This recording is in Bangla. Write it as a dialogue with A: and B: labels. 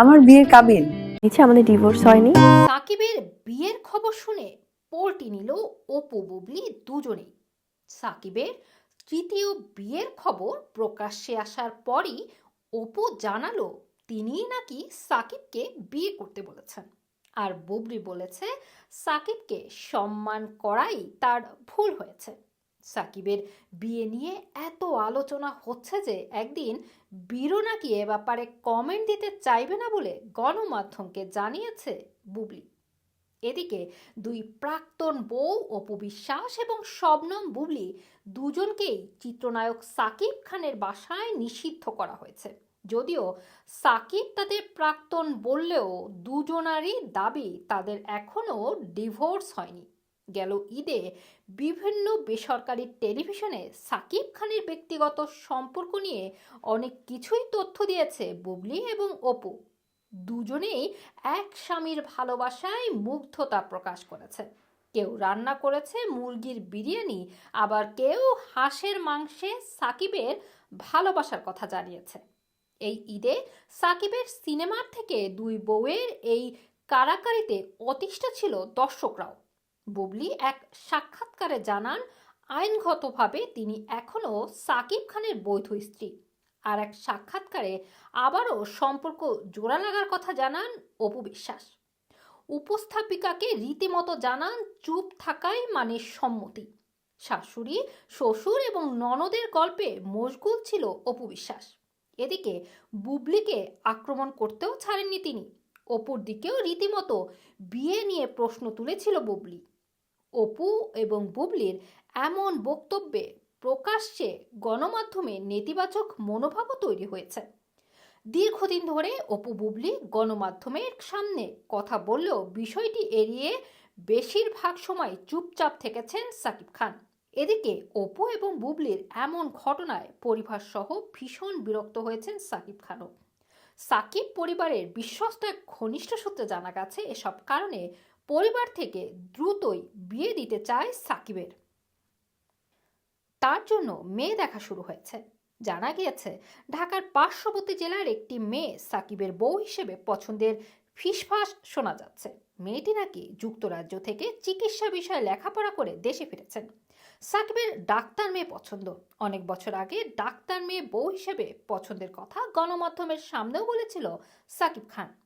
A: আমার বিয়ের কাবিন।
B: নিচে আমাদের ডিভোর্স হয়নি।
C: সাকিবের বিয়ের খবর শুনে পোল্টি নিল অপু বুবলি দুজনেই। সাকিবের তৃতীয় বিয়ের খবর প্রকাশ্যে আসার পরই অপু জানালো তিনিই নাকি সাকিবকে বিয়ে করতে বলেছেন। আর বুবলি বলেছে সাকিবকে সম্মান করাই তার ভুল হয়েছে। সাকিবের বিয়ে নিয়ে এত আলোচনা হচ্ছে যে একদিন বীরও নাকি এ ব্যাপারে কমেন্ট দিতে চাইবে না বলে গণমাধ্যমকে জানিয়েছে বুবলি। এদিকে দুই প্রাক্তন বউ অপু বিশ্বাস এবং শবনম বুবলি দুজনকেই চিত্রনায়ক সাকিব খানের বাসায় নিষিদ্ধ করা হয়েছে। যদিও সাকিব তাদের প্রাক্তন বললেও দুজনারই দাবি তাদের এখনও ডিভোর্স হয়নি। গেল ঈদে বিভিন্ন বেসরকারি টেলিভিশনে সাকিব খানের ব্যক্তিগত সম্পর্ক নিয়ে অনেক কিছুই তথ্য দিয়েছে বুবলি এবং অপু। দুজনেই এক স্বামীর ভালোবাসায় মুগ্ধতা প্রকাশ করেছে। কেউ রান্না করেছে মুরগির বিরিয়ানি, আবার কেউ হাঁসের মাংসে সাকিবের ভালোবাসার কথা জানিয়েছে। এই ঈদে সাকিবের সিনেমার থেকে দুই বউয়ের এই কারাকারিতে অতিষ্ঠ ছিল দর্শকরাও। বুবলি এক সাক্ষাৎকারে জানান, আইনগতভাবে তিনি এখনও সাকিব খানের বৈধ স্ত্রী। আর এক সাক্ষাৎকারে আবারও সম্পর্ক জোড়া লাগার কথা জানান অপু বিশ্বাস। উপস্থাপিকাকে রীতিমতো জানান চুপ থাকাই মানে সম্মতি। শাশুড়ি, শ্বশুর এবং ননদের গল্পে মশগুল ছিল অপু বিশ্বাস। এদিকে বুবলিকে আক্রমণ করতেও ছাড়েননি তিনি। অপুর দিকেও রীতিমতো বিয়ে নিয়ে প্রশ্ন তুলেছিল বুবলি। অপু এবং বুবলির এমন বক্তব্যে প্রকাশ্যে গণমাধ্যমে নেতিবাচক মনোভাবও তৈরি হয়েছে। দীর্ঘদিন ধরে অপু বুবলি গণমাধ্যমের সামনে কথা বললেও বিষয়টি এড়িয়ে বেশিরভাগ সময় চুপচাপ থেকেছেন সাকিব খান। এদিকে অপু এবং বুবলির এমন ঘটনায় পরিবার সহ ভীষণ বিরক্ত হয়েছেন সাকিব খানও। সাকিব পরিবারের বিশ্বস্ত এক ঘনিষ্ঠ সূত্রে জানা গেছে, এসব কারণে পরিবার থেকে দ্রুতই বিয়ে দিতে চায় সাকিবের। তার জন্য মেয়ে দেখা শুরু হয়েছে। জানা গিয়েছে, ঢাকার পার্শ্ববর্তী জেলার একটি মেয়ে সাকিবের বউ হিসেবে পছন্দের ফিসফাস শোনা যাচ্ছে। মেয়েটি নাকি যুক্তরাজ্য থেকে চিকিৎসা বিষয়ে লেখাপড়া করে দেশে ফিরেছেন। সাকিবের ডাক্তার মেয়ে পছন্দ। অনেক বছর আগে ডাক্তার মেয়ে বউ হিসেবে পছন্দের কথা গণমাধ্যমের সামনেও বলেছিল সাকিব খান।